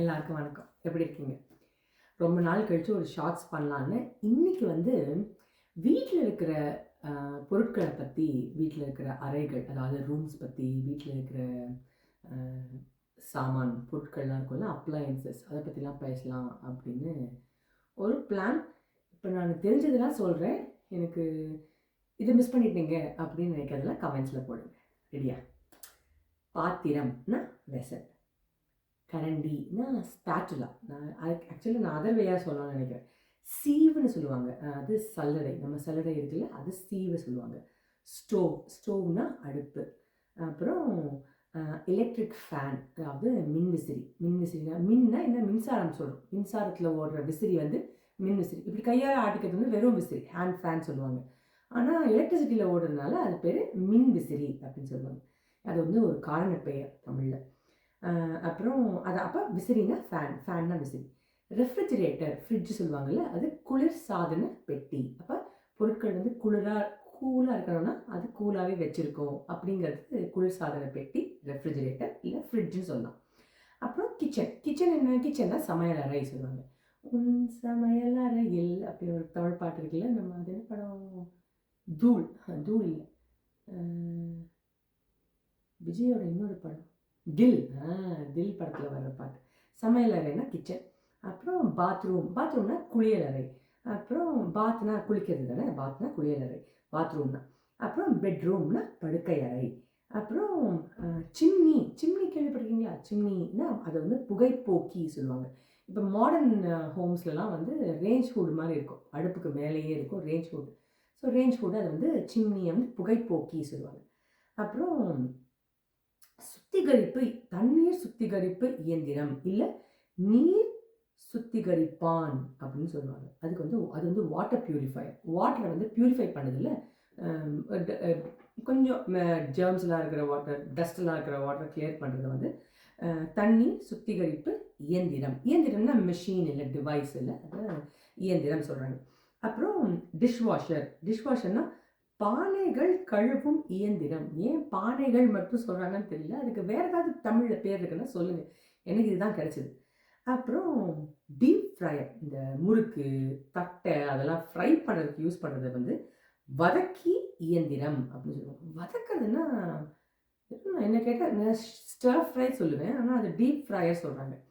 எல்லாருக்கும் வணக்கம். எப்படி இருக்கீங்க? ரொம்ப நாள் கழித்து ஒரு ஷார்ட்ஸ் பண்ணலான்னு. இன்னைக்கு வந்து வீட்டில் இருக்கிற பொருட்களை பற்றி வீட்டில் இருக்கிற அறைகள் அதாவது ரூம்ஸ் பற்றி வீட்டில் இருக்கிற சாமான் பொருட்கள்லாம் இருக்கும்ல அப்ளையன்சஸ் அதை பற்றிலாம் பேசலாம் அப்படின்னு ஒரு பிளான் இப்போ நான் தெரிஞ்சதெல்லாம் சொல்கிறேன் எனக்கு இதை மிஸ் பண்ணிட்டீங்க அப்படின்னு நினைக்கிறதெல்லாம் கமெண்ட்ஸில் போடுங்க. ரெடியா பாத்திரம்னா வெசன் கரண்டினா ஸ்பேட்டுலா நான் ஆக்சுவலி நான் அதர் வேயாக சொல்லலாம்னு நினைக்கிறேன். சீவுன்னு சொல்லுவாங்க. அது சல்லடை. நம்ம சல்லடை இருக்குல்ல அது சீவு சொல்லுவாங்க. ஸ்டோவ். ஸ்டோவ்னா அடுப்பு. அப்புறம் எலக்ட்ரிக் ஃபேன் அதாவது மின் விசிறி. மின் விசிறினா மின்னா என்ன? மின்சாரம் சொல்கிறோம் மின்சாரத்தில் ஓடுற விசிறி வந்து மின் விசிறி. இப்படி கையால் ஆட்டிக்கிறது வந்து வெறும் விசிறி. ஹேண்ட் ஃபேன் சொல்லுவாங்க. ஆனால் எலக்ட்ரிசிட்டியில் ஓடுறதுனால அது பேர் மின் விசிறி அப்படின்னு சொல்லுவாங்க. அது வந்து ஒரு காரண பெயர் தமிழில். அப்புறம் அது அப்போ விசிறினா ஃபேன் ஃபேன்னா விசிறி. ரெஃப்ரிஜிரேட்டர் ஃப்ரிட்ஜ் சொல்லுவாங்கல்ல அது குளிர் சாதன பெட்டி. அப்போ பொருட்கள் வந்து குளிராக கூலாக இருக்கணும்னா அது கூலாகவே வச்சுருக்கோம். அப்படிங்கிறது குளிர் சாதன பெட்டி ரெஃப்ரிஜிரேட்டர் இல்லை ஃப்ரிட்ஜுன்னு சொல்லலாம். அப்புறம் கிச்சன் கிச்சன் என்ன? கிச்சன்னா சமையல் அறை சொல்லுவாங்க. உன் சமையல் அறையில் அப்படி ஒரு தமிழ் பாட்டு இருக்குல்ல நம்ம அது என்ன படம் தூள். தூள் இல்லை. விஜயோட இன்னொரு படம். தில் தில் படத்தில் வர்ற பாட்டு. சமையல் அறைனா கிச்சன் அப்புறம் பாத்ரூம் பாத்ரூம்னா குளியல் அறை. அப்புறம் பாத்னா குளிக்கிறது தானே? பாத்னா குளியல் அறை. பாத்ரூம்னா அப்புறம் பெட்ரூம்னா படுக்கை அறை. அப்புறம் சிம்னி சிம்னி கேள்விப்பட்டிருக்கீங்களா? சிம்னினா அது வந்து புகைப்போக்கி சொல்லுவாங்க. இப்போ மாடர்ன் ஹோம்ஸ்லலாம் வந்து ரேஞ்ச் ஹூட் மாதிரி இருக்கும். அடுப்புக்கு மேலேயே இருக்கும் range hood so range hood அது வந்து சிம்னியை வந்து புகைப்போக்கி சொல்லுவாங்க. அப்புறம் சுத்திகரிப்பு தண்ணீர் சுத்திகரிப்பு இயந்திரம் இல்லை நீர் சுத்திகரிப்பான் அப்படின்னு சொல்லுவாங்க. அதுக்கு வந்து அது வந்து வாட்டர் பியூரிஃபையர் வாட்டரை வந்து பியூரிஃபை பண்ணுதில்ல கொஞ்சம் ஜேர்ம்ஸ்லாம் இருக்கிற வாட்டர் டஸ்ட்லாம் இருக்கிற வாட்டர் கிளியர் பண்ணுறது வந்து தண்ணி தண்ணீர் சுத்திகரிப்பு இயந்திரம். இயந்திரம்னா மிஷின் இல்லை டிவைஸ் இல்லை அது இயந்திரம் சொல்கிறாங்க அப்புறம் டிஷ்வாஷர் டிஷ்வாஷர்னால் பானைகள் கழுவும் இயந்திரம். ஏன் பானைகள் மட்டும் சொல்கிறாங்கன்னு தெரியல. அதுக்கு வேறு ஏதாவது தமிழில் பேர் இருக்குன்னா சொல்லுங்கள் எனக்கு இதுதான் கிடச்சிது. அப்புறம் டீப் ஃப்ரையர் இந்த முறுக்கு தட்டை அதெல்லாம் ஃப்ரை பண்ணுறதுக்கு யூஸ் பண்ணுறது வந்து வதக்கி இயந்திரம் அப்படின்னு சொல்லுவாங்க. வதக்கிறதுனா என்ன- கேட்டால் ஸ்டர் ஃப்ரை சொல்லுவேன். ஆனால் அது டீப் ஃப்ரையர் சொல்கிறாங்க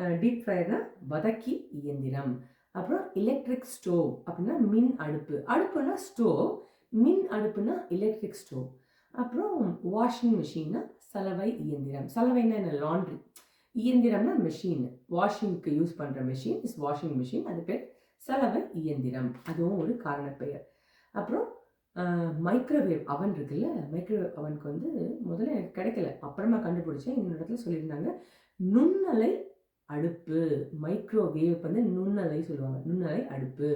டீப் ஃப்ரையர்னால் வதக்கி இயந்திரம். அப்புறம் எலக்ட்ரிக் ஸ்டோவ் அப்படின்னா மின் அடுப்பு. அடுப்புனா ஸ்டோவ் மின் அடுப்புனா எலக்ட்ரிக் ஸ்டோவ் அப்புறம் வாஷிங் மிஷின்னா சலவை இயந்திரம். சலவைன்னா என்ன? லாண்ட்ரி இயந்திரம்னா மிஷின் வாஷிங்க்கு யூஸ் பண்ணுற மிஷின் இஸ் வாஷிங் மிஷின் அது பேர் சலவை இயந்திரம். அதுவும் ஒரு காரண பெயர் அப்புறம் மைக்ரோவேவ் அவன் இருக்குல்ல? மைக்ரோவேவ் அவனுக்கு வந்து முதல்ல எனக்கு கிடைக்கல. அப்புறமா கண்டுபிடிச்சேன். இன்னொரு இடத்துல சொல்லியிருந்தாங்க. நுண்ணலை அடுப்பு. மைக்ரோவேவ் வந்து நுண்ணலை சொல்லுவாங்க. நுண்ணலை அடுப்பு.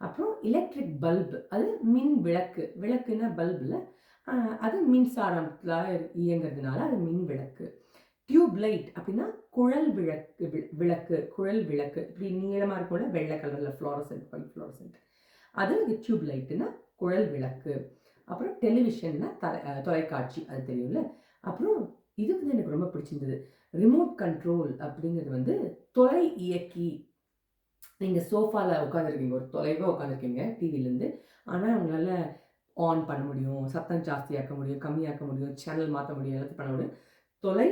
அப்புறம் எலக்ட்ரிக் பல்பு அது மின் விளக்கு விளக்குன்னா பல்பில் அது மின்சாரத்தில் இயங்குறதுனால அது மின் விளக்கு. டியூப் லைட் அப்படின்னா குழல் விளக்கு விளக்கு குழல் விளக்கு. இப்படி நீளமாக இருக்கும்ல வெள்ளை கலரில் ஃப்ளோரசன்ட் ஒயிட் ஃப்ளோரசன்ட் அது டியூப் லைட்டுனா குழல் விளக்கு. அப்புறம் டெலிவிஷன்னா தலை தொலைக்காட்சி அது தெரியும்ல. அப்புறம் இது வந்து எனக்கு ரொம்ப பிடிச்சிருந்தது. ரிமோட் கண்ட்ரோல் அப்படிங்கிறது வந்து தொலை இயக்கி நீங்கள் சோஃபாவில் உட்காந்துருக்கீங்க ஒரு தொலைவாக உட்காந்துருக்கீங்க டிவிலேருந்து ஆனால் உங்களால் ஆன் பண்ண முடியும் சத்தம் ஜாஸ்தியாக்க முடியும் கம்மியாக்க முடியும் சேனல் மாற்ற முடியும் எல்லாத்தையும் பண்ண முடியும். தொலை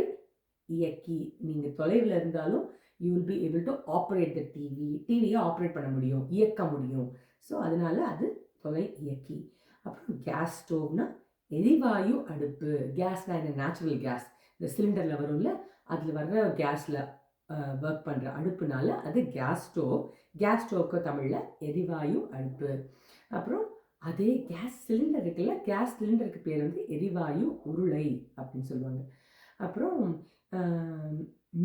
இயக்கி நீங்கள் தொலைவில் இருந்தாலும் you will be able to operate the TV டிவியை ஆப்ரேட் பண்ண முடியும் இயக்க முடியும். ஸோ அதனால அது தொலை இயக்கி. அப்புறம் கேஸ் ஸ்டோவ்னால் எரிவாயு அடுப்பு. கேஸ்னால் என்ன நேச்சுரல் கேஸ் இந்த சிலிண்டரில் வரும்ல அதில் வர்ற கேஸில் ஒர்க் பண்ணுற அடுப்புனால அது கேஸ் ஸ்டோவ் கேஸ் ஸ்டோவ்க்கு தமிழில் எரிவாயு அடுப்பு. அப்புறம் அதே கேஸ் சிலிண்டர் இருக்குல்ல கேஸ் சிலிண்டருக்கு பேர் வந்து எரிவாயு உருளை அப்படின்னு சொல்லுவாங்க. அப்புறம்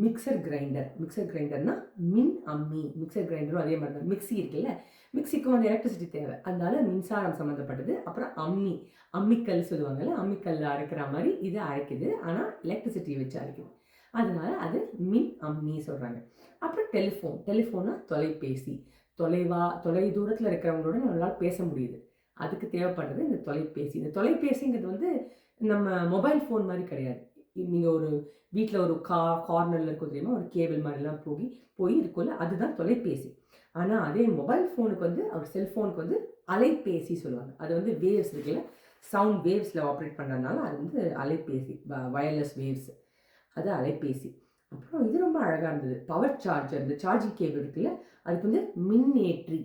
மிக்சர் கிரைண்டர் மிக்சர் கிரைண்டர்னா மின் அம்மி மிக்சர் கிரைண்டரும் அதே மாதிரி தான். மிக்ஸி இருக்குல்ல மிக்ஸிக்கும் வந்து எலக்ட்ரிசிட்டி தேவை. அதனால மின்சாரம் சம்மந்தப்பட்டது அப்புறம் அம்மி அம்மிக்கல் சொல்லுவாங்கல்ல அம்மிக்கல் அரைக்கிற மாதிரி இது அரைக்குது. ஆனால் எலக்ட்ரிசிட்டியை வச்சு அரைக்குது. அதனால அது மின் அம்மி சொல்கிறாங்க அப்புறம் டெலிஃபோன் டெலிஃபோனா தொலைபேசி. தொலைவா தொலை தூரத்தில் இருக்கிறவங்களோட நம்மளால் பேச முடியுது. அதுக்கு தேவைப்படுறது இந்த தொலைபேசி. இந்த தொலைபேசிங்கிறது வந்து நம்ம மொபைல் ஃபோன் மாதிரி கிடையாது. நீங்கள் ஒரு வீட்டில் ஒரு கா கார்னரில் இருக்கும் தெரியுமா? ஒரு கேபிள் மாதிரிலாம் போய் போய் இருக்கும்ல அதுதான் தொலைபேசி. ஆனால் அதே மொபைல் ஃபோனுக்கு வந்து அவர் செல்ஃபோனுக்கு வந்து அலைபேசி சொல்லுவாங்க. அது வந்து வேவ்ஸ் இருக்குல்ல சவுண்ட் வேவ்ஸில் ஆப்ரேட் பண்ணுறதுனால அது வந்து அலைபேசி வயர்லெஸ் வேவ்ஸ் அது அலைபேசி. அப்புறம் இது ரொம்ப அழகாக இருந்தது. பவர் சார்ஜர் இந்த சார்ஜிங் கேபிள் இருக்குல்ல அதுக்கு வந்து மின்னேற்றி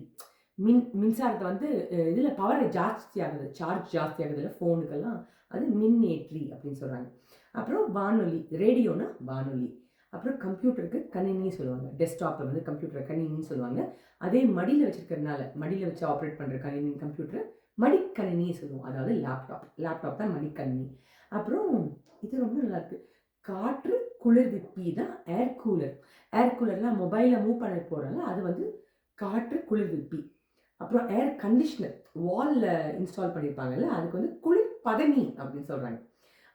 மின் மின்சாரத்தை வந்து இதில் பவர் ஜாஸ்தி ஆகுது சார்ஜ் ஜாஸ்தி ஆகுதுல்ல ஃபோனுக்கெல்லாம் அது மின்னேற்றி அப்படின்னு சொல்கிறாங்க அப்புறம் வானொலி ரேடியோனா வானொலி. அப்புறம் கம்ப்யூட்டருக்கு கணினின்னு சொல்லுவாங்க. டெஸ்க்டாப்பில் வந்து கம்ப்யூட்டரை கணினின்னு சொல்லுவாங்க. அதே மடியில் வச்சுருக்கறனால மடியில் வச்சு ஆப்ரேட் பண்ணுற கணினி கம்ப்யூட்டர் மடிக்கணினி சொல்லுவோம். அதாவது லேப்டாப் லேப்டாப் தான் மடிக்கணினி. அப்புறம் இது ரொம்ப நல்லாயிருக்கு காற்று குளிர்விப்பி தான் ஏர் கூலர் ஏர் கூலர்லாம் மொபைலில் மூவ் பண்ண போகிறோம்ல அது வந்து காற்று குளிர்விப்பி அப்புறம் ஏர் கண்டிஷ்னர் வாலில் இன்ஸ்டால் பண்ணியிருப்பாங்கல்ல அதுக்கு வந்து குளிர் பதனி அப்படின்னு சொல்கிறாங்க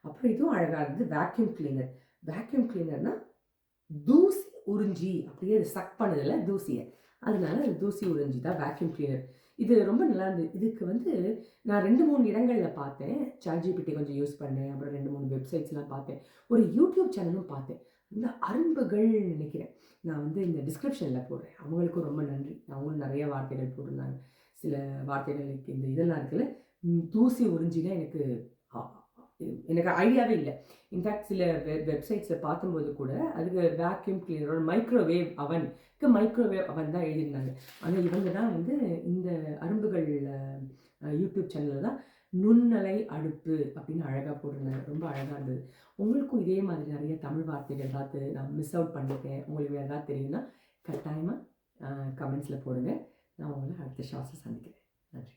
அப்புறம் இதுவும் அழகாக இருந்தது வேக்யூம் கிளீனர் வேக்யூம் கிளீனர்னால் தூசி உறிஞ்சி அப்படியே சக் பண்ணதில்லை தூசியை. அதனால அது தூசி உறிஞ்சி தான் வேக்யூம் கிளீனர் இது ரொம்ப நல்லா இருந்தது. இதுக்கு வந்து நான் ரெண்டு மூணு இடங்களில் பார்த்தேன். சார்ஜிபிடி கொஞ்சம் யூஸ் பண்ணேன். அப்புறம் ரெண்டு மூணு வெப்சைட்ஸ்லாம் பார்த்தேன். ஒரு யூடியூப் சேனலும் பார்த்தேன். இந்த அரும்புகள் நினைக்கிறேன். நான் வந்து இந்த டிஸ்கிரிப்ஷனில் போடுறேன். அவங்களுக்கும் ரொம்ப நன்றி. அவங்களும் நிறைய வார்த்தைகள் போட்டிருந்தாங்க. சில வார்த்தைகளுக்கு இந்த இதெல்லாம் இருக்குல்ல. தூசி உறிஞ்சினா எனக்கு எனக்கு ஐடியாவே இல்லை. இன்ஃபேக்ட் சில வெப் வெப்சைட்ஸில் பார்க்கும்போது கூட அதுக்கு வேக்யூம் கிளீனரோட மைக்ரோவேவ் அவனுக்கு மைக்ரோவேவ் அவன் தான் எழுதியிருந்தாங்க. ஆனால் இவங்க தான் வந்து இந்த அரும்புகள் யூடியூப் சேனலில் தான் நுண்ணலை அடுப்பு அப்படின்னு அழகாக போட்டிருந்தாங்க. ரொம்ப அழகாக இருந்தது. உங்களுக்கும் இதே மாதிரி நிறைய தமிழ் வார்த்தைகள் ஏதாவது நான் மிஸ் அவுட் பண்ணிட்டேன் உங்களுக்கு எதாவது ஏதாவது தெரியும்னா கட்டாயமாக கமெண்ட்ஸில் போடுங்க. நான் உங்களை அடுத்த ஷாஸை சந்திக்கிறேன். நன்றி.